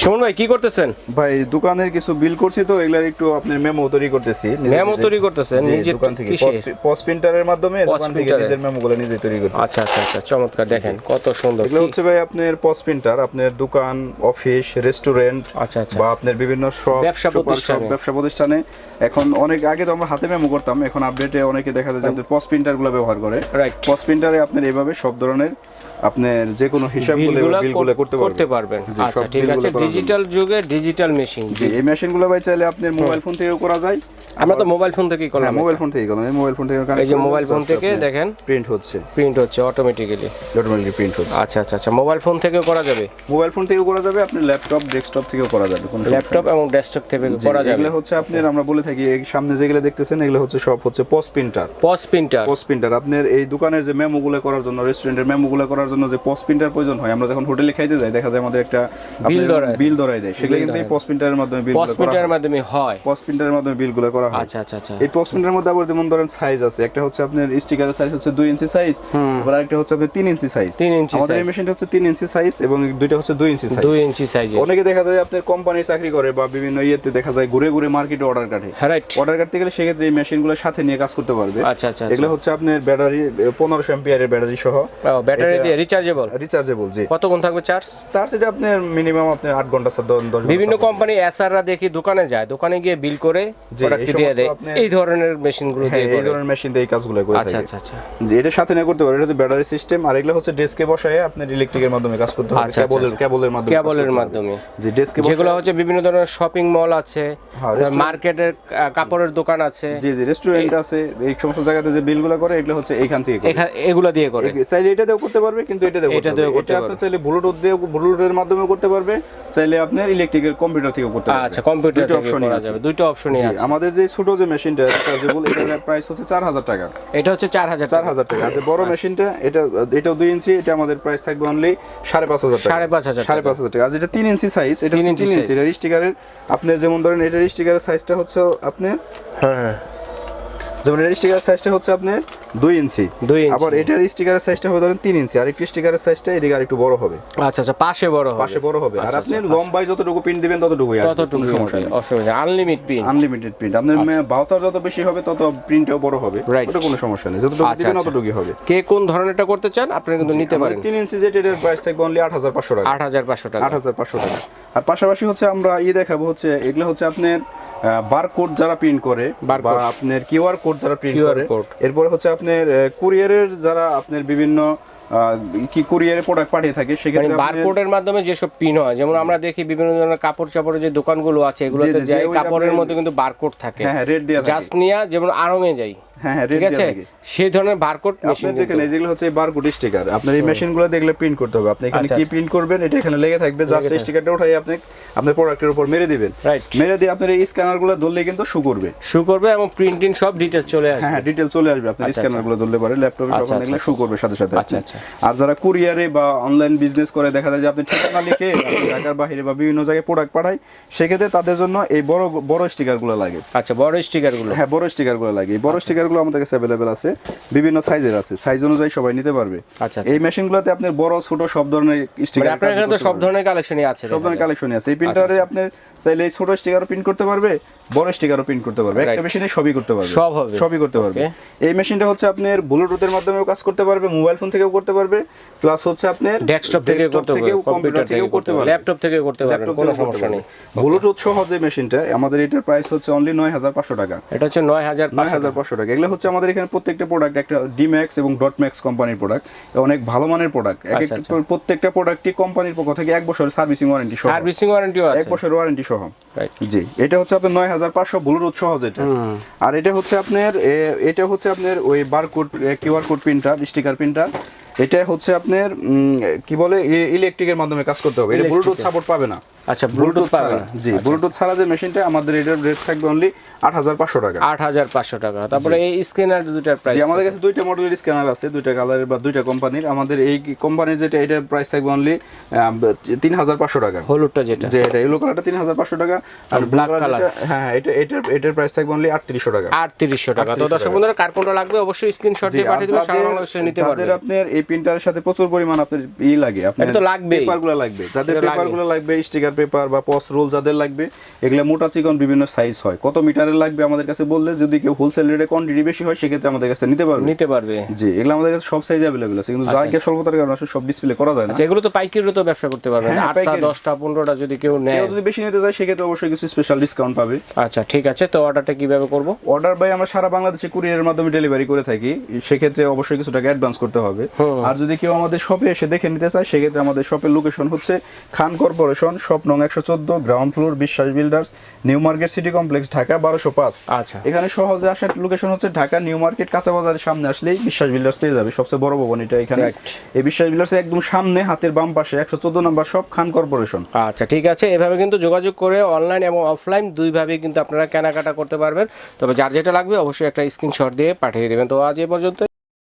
সুমন ভাই কি করতেছেন? ভাই দোকানের কিছু বিল করছি তো এগুলার একটু আপনার মেমো তৈরি করতেছি মেমো তৈরি করতেছেন নিজে দোকান থেকে। পস প্রিন্টারের মাধ্যমে দোকান থেকে নিজের মেমো গুলো নিজে তৈরি করতে আচ্ছা আচ্ছা আচ্ছা চমৎকার দেখেন কত সুন্দর। এগুলো হচ্ছে ভাই আপনার পস প্রিন্টার আপনার দোকান অফিস রেস্টুরেন্ট আচ্ছা আচ্ছা। বা আপনার বিভিন্ন শপ ব্যবসা প্রতিষ্ঠানে। ব্যবসা প্রতিষ্ঠানে। এখন অনেক আগে তো আমরা হাতে মেমো করতাম এখন আপডেটে অনেকে দেখা যায় যে পস প্রিন্টারগুলো ব্যবহার করে। রাইট পস প্রিন্টারে আপনার এইভাবে সব ধরনের আপনার যে কোনো হিসাবগুলো বিলগুলো করতে করতে পারবেন। আচ্ছা ঠিক আছে। ডিজিটাল যুগে ডিজিটাল মেশিন এই মেশিনগুলো ভাই চাইলে আপনার মোবাইল ফোন থেকেও করা যায়। আমরা তো মোবাইল ফোন থেকেই করলাম হ্যাঁ মোবাইল ফোন থেকে করলাম। এই মোবাইল ফোন থেকে এই যে মোবাইল ফোন থেকে দেখেন প্রিন্ট হচ্ছে। প্রিন্ট হচ্ছে অটোমেটিক্যালি অটোমেটিক প্রিন্ট হচ্ছে। আচ্ছা আচ্ছা আচ্ছা মোবাইল ফোন থেকেও করা যাবে? মোবাইল ফোন থেকেও করা যাবে আপনি ল্যাপটপ ডেস্কটপ থেকেও করা যাবে কোনো ল্যাপটপ এবং ডেস্কটপ থেকে করা যাবে। এগুলো হচ্ছে আপনার আমরা বলে থাকি এই সামনে যেগুলো দেখতেছেন এগুলো হচ্ছে সব হচ্ছে post printer POS printer post printer আপনার এই দোকানের যে মেমো গুলো করার জন্য রেস্টুরেন্টের মেমো গুলো করার জন্য যে পোস্ট প্রিন্টার প্রয়োজন হয় আমরা যখন হোটেলে খাইতে যাই দেখা যায় আমাদের একটা বিল ধরায় বিল ধরাই দেয়। সেগুলো কিন্তু এই পোস্ট প্রিন্টারের মাধ্যমে বিল পস প্রিন্টারের মাধ্যমে হয়। পোস্ট প্রিন্টারের মাধ্যমে বিলগুলো করা হয়। আচ্ছা আচ্ছা আচ্ছা। এই মধ্যে আবার যেমন ধরেন সাইজ আছে একটা হচ্ছে আপনার স্টিকারের সাইজ হচ্ছে ইঞ্চি সাইজ আবার একটা হচ্ছে আপনার ইঞ্চি সাইজ ইঞ্চি আমাদের এই মেশিনটা হচ্ছে ইঞ্চি সাইজ এবং দুইটা হচ্ছে ইঞ্চি সাইজ ইঞ্চি সাইজের অনেকে দেখা যায় আপনার কোম্পানির চাকরি করে বা বিভিন্ন ইয়েতে দেখা যায় ঘুরে ঘুরে মার্কেটে অর্ডার কাটে। রাইট অর্ডার কাটতে গেলে সেক্ষেত্রে এই মেশিনগুলোর সাথে নিয়ে কাজ করতে পারবে। আচ্ছা আচ্ছা এগুলো হচ্ছে আপনার ব্যাটারি ব্যাটারি সহ। ব্যাটারি দিয়ে রিচার্জেবল রিচার্জেবল জি। কতক্ষণ থাকবে চার্জ চার্জ এটা আপনার মিনিমাম আপনার আট ঘণ্টা সাত দশ ঘণ্টা বিভিন্ন কোম্পানি এসআররা দেখি দোকানে যায় দোকানে গিয়ে বিল করে প্রোডাক্ট দিয়ে দেয়। এই ধরনের মেশিনগুলো হ্যাঁ দিয়ে এই ধরনের মেশিন দিয়ে এই কাজগুলো করে আচ্ছা আচ্ছা আচ্ছা। যে এটা সাথে নিয়ে করতে পারে এটা হচ্ছে ব্যাটারি সিস্টেম আর এগুলো হচ্ছে ডেস্কে বসায় ইলেকট্রিকের মাধ্যমে কাজ করতে হবে আচ্ছা, আচ্ছা, কেবলের আচ্ছা। কেবলের মাধ্যমে কেবলের মাধ্যমে। জি ডেস্কে যেগুলো হচ্ছে বিভিন্ন ধরনের শপিং মল আছে হ্যাঁ, মার্কেটের কাপড়ের দোকান আছে। জি জি রেস্টুরেন্ট আছে এই সমস্ত জায়গাতে যে বিলগুলো করে এগুলো হচ্ছে এইখান থেকে। এগুলো দিয়ে করে। চাইলে এটা দিয়েও করতে পারবে কিন্তু এটা দিয়েও এটা করতে দিয়েও পারবে করতে আপনি চাইলে ব্লুটুথ দিয়ে ব্লুটুথের মাধ্যমে করতে পারবে। চাইলে আপনার ইলেকট্রিকের কম্পিউটার থেকেও করতে পারবে। আচ্ছা কম্পিউটার থেকে করা যাবে। দুটো অপশনই আছে। আমাদের যে ছোট যে মেশিনটা চার্জেবল এটার প্রাইস হচ্ছে চার হাজার টাকা। এটা হচ্ছে চার হাজার চার হাজার টাকা। আর যে বড় মেশিনটা এটা এটাও দুই ইঞ্চি এটা আমাদের প্রাইস থাকবে অনলি সাড়ে পাঁচ হাজার টাকা। সাড়ে পাঁচ হাজার সাড়ে পাঁচ হাজার টাকা। আর যেটা তিন ইঞ্চি সাইজ এটা তিন ইঞ্চি এটার স্টিকারের আপনি যেমন ধরেন এটার স্টিকারের সাইজটা হচ্ছে আপনি হ্যাঁ হ্যাঁ। যেমন এটার স্টিকারের সাইজটা হচ্ছে আপনার দুই ইঞ্চি। দুই ইঞ্চি। আবার এটার স্টিকারের সাইজটা হবে ধরেন তিন ইঞ্চি। আর একটু স্টিকারের সাইজটা এদিকে আর একটু বড় হবে। আচ্ছা আচ্ছা পাশে বড় হবে। পাশে বড় হবে। আর আচ্ছা, আপনি আচ্ছা, লম্বায় যতটুকু প্রিন্ট দিবেন ততটুকুই ততটুকু সমস্যা নেই। অসুবিধা আনলিমিট পিন আনলিমিটেড প্রিন্ট আপনার বাউচার যত বেশি হবে তত প্রিন্টও বড় হবে। কোনো সমস্যা নেই। যতটুকু আচ্ছা, দিবেন আচ্ছা। ততটুকুই হবে। কে কোন ধরনেরটা করতে চান আপনারা কিন্তু নিতে পারেন। তিন ইঞ্চি যেটা প্রাইস থাকবে অনলি আট হাজার পাঁচশো টাকা। আট হাজার পাঁচশো টাকা। আট হাজার পাঁচশো টাকা। আর পাশাপাশি হচ্ছে আমরা ই দেখাবো হচ্ছে এগুলো হচ্ছে আপনার বারকোড যারা প্রিন্ট করে বা। আপনার কিউআর কোড যারা প্রিন্ট করে। এরপরে হচ্ছে আপনার কুরিয়ারের যারা আপনার বিভিন্ন কি কুরিয়ারে প্রোডাক্ট পাঠিয়ে থাকে সেখানে সেক্ষেত্রে বারকোডের মাধ্যমে যেসব পিন হয় যেমন আমরা দেখি বিভিন্ন ধরনের কাপড় চাপড়ের যে দোকানগুলো আছে এগুলোতে যাই কাপড়ের মধ্যে কিন্তু বারকোড থাকে হ্যাঁ হ্যাঁ দেওয়া জাস্ট নিয়ে যেমন আরঙে যাই হ্যাঁ ঠিক আছে? সেই ধরনের বারকোড আপনি দেখেন এই যেগুলো হচ্ছে বারকোড স্টিকার আপনার এই মেশিনগুলো দেখলে প্রিন্ট করতে হবে। আপনি এখানে আচ্ছা, কি আচ্ছা। প্রিন্ট করবেন এটা এখানে লেগে থাকবে। জাস্ট স্টিকারটা উঠাই আপনি আপনার প্রোডাক্টের উপর মেরে দিবেন। মেরে দিয়ে আপনার এই স্ক্যানারগুলো ধরলে কিন্তু শু করবে। শু করবে এবং প্রিন্টিং সব ডিটেল চলে আসবে হ্যাঁ ডিটেল চলে আসবে। আপনার আচ্ছা, স্ক্যানারগুলো ধরলে পারে ল্যাপটপে আচ্ছা, আচ্ছা, দেখলে আচ্ছা। শু করবে সাথে সাথে। আচ্ছা, আচ্ছা। আর যারা কুরিয়ারে বা অনলাইন বিজনেস করে দেখা যায় যে আপনি ঠিকানা লিখে ঢাকার বাইরে বা বিভিন্ন জায়গায় প্রোডাক্ট পাঠায় সেক্ষেত্রে তাদের জন্য এই বড় বড় স্টিকারগুলো লাগে। আচ্ছা বড় স্টিকারগুলো হ্যাঁ বড় স্টিকারগুলো লাগে। বড় স্টিকারগুলো আমাদের কাছে অ্যাভেলেবেল আছে বিভিন্ন সাইজের আছে। সাইজ অনুযায়ী সবাই নিতে পারবে। আচ্ছা আচ্ছা। এই মেশিনগুলোতে আপনার বড় ছোট সব ধরনের মানে স্টিকার আপনার এখানে তো সব ধরনের কালেকশনই আছে সব ধরনের কালেকশনই আছে। এই প্রিন্টারে আচ্ছা। আপনি চাইলে এই ছোট স্টিকারও প্রিন্ট করতে পারবে বড় স্টিকারও প্রিন্ট করতে পারবে। একটা মেশিনে সবই করতে পারবে। সব হবে। সবই করতে পারবে। এই মেশিনটা হচ্ছে আপনার ব্লুটুথের মাধ্যমেও কাজ করতে পারবে মোবাইল ফোন থেকেও করতে পারবে প্লাস হচ্ছে আপনার ডেস্কটপ থেকে করতে পারবে কম্পিউটার কম্পিউটার থেকে থেকেও করতে পারবে। ল্যাপটপ থেকে করতে ল্যাপটপ কোনো সমস্যা নেই। ব্লুটুথ সহ যে মেশিনটা আমাদের এটার প্রাইস হচ্ছে অনলি নয় হাজার পাঁচশো টাকা। এটা হচ্ছে নয় হাজার নয় হাজার পাঁচশো টাকা। এগুলো হচ্ছে আমাদের এখানে প্রত্যেকটা প্রোডাক্ট একটা ডিম্যাক্স এবং ডট ম্যাক্স কোম্পানির প্রোডাক্ট অনেক ভালো মানের প্রোডাক্ট এক আচ্ছা, একটা প্রত্যেকটা প্রোডাক্টই কোম্পানির পক্ষ থেকে এক বছরের সার্ভিসিং ওয়ারেন্টি সহ। সার্ভিসিং ওয়ারেন্টিও এক আছে। বছর ওয়ারেন্টি সহ। জি এটা হচ্ছে আপনার নয় হাজার পাঁচশো ব্লুটুথ সহ যেটা। আর এটা হচ্ছে আপনার এটা হচ্ছে আপনার ওই barcode QR code printer sticker printer এটা হচ্ছে আপনার উম, কি বলে ইলেকট্রিকের মাধ্যমে কাজ করতে হবে। এটা ব্লুটুথ সাপোর্ট পাবে না। আচ্ছা ব্লুটুথ ছাড়া। জি ব্লুটুথ ছাড়া যে মেশিনটা আমাদের এটার রেট থাকবে অনলি আট হাজার পাঁচশো টাকা। আট হাজার পাঁচশো টাকা। তারপরে এই স্ক্যানার দুটার প্রাইস জি আমাদের কাছে দুইটা মডেলের স্ক্যানার আছে দুইটা কালারের বা দুইটা কোম্পানির আমাদের এই কোম্পানির যেটা এটার প্রাইস থাকবে অনলি তিন হাজার পাঁচশো টাকা। হলুদটা যেটা। যে এটা ইয়েলো কালারটা তিন হাজার পাঁচশো টাকা আর ব্ল্যাক কালার হ্যাঁ এটা এটার এটার প্রাইস থাকবে অনলি আটত্রিশশো টাকা। আটত্রিশশো টাকা। তো দর্শক বন্ধুরা কার কোনটা লাগবে অবশ্যই স্ক্রিনশট দিয়ে পাঠিয়ে দেবেন সারা বাংলাদেশে নিতে পারবেন আপনার এই প্রিন্টারের সাথে প্রচুর পরিমাণ আপনার ই লাগে আপনার তো লাগবেই। পেপারগুলো লাগবে। যাদের লাগবে। পেপারগুলো লাগবে স্টিকার পেপার বা পস রোল যাদের লাগবে এগুলো মোটা চিকন বিভিন্ন সাইজ হয়। কত মিটারের লাগবে আমাদের কাছে বললে যদি কেউ হোলসেল রেটে কোয়ান্টিটি বেশি হয় সেক্ষেত্রে আমাদের কাছে নিতে পারবে। নিতে পারবে। জি এগুলো আমাদের কাছে সব সাইজ অ্যাভেলেবল আছে। কিন্তু জায়গা স্বল্পতার কারণে আসলে সব ডিসপ্লে করা যায় না। আচ্ছা এগুলো তো পাইকারিও তো ব্যবসা করতে পারবেন। হ্যাঁ, আটটা দশটা পনেরোটা যদি কেউ নেয়। যদি বেশি নিতে চায় সেক্ষেত্রে অবশ্যই কিছু স্পেশাল ডিসকাউন্ট পাবে। আচ্ছা ঠিক আছে। তো অর্ডারটা কীভাবে করব? অর্ডার বাই আমরা সারা বাংলাদেশে কুরিয়ারের মাধ্যমে ডেলিভারি করে থাকি। সেক্ষেত্রে অবশ্যই কিছু টাকা অ্যাডভান্স করতে হবে। আর যদি কেউ আমাদের শপে এসে দেখে নিতে চায় সেক্ষেত্রে আমাদের শপের লোকেশন হচ্ছে খান কর্পোরেশন শপ নং একশো চোদ্দ ground floor Biswas builders new market city complex Dhaka বারোশো পাঁচ। আচ্ছা। এখানে সহজে আসার লোকেশন হচ্ছে ঢাকা নিউ মার্কেট কাঁচা বাজারের সামনে আসলেই বিশ্বাস বিল্ডার্স পেয়ে যাবে। সবচেয়ে বড় ভবন এটা এখানে। এই বিশ্বাস বিল্ডার্স একদম সামনে হাতের বাম পাশে একশো চোদ্দ নম্বর সব খান কর্পোরেশন আচ্ছা ঠিক আছে। এভাবে কিন্তু যোগাযোগ করে অনলাইন এবং অফলাইন দুইভাবেই কিন্তু আপনারা কেনাকাটা করতে পারবেন। তবে যার যেটা লাগবে অবশ্যই একটা স্ক্রিনশট দিয়ে পাঠিয়ে দেবেন। তো আজ এ পর্যন্ত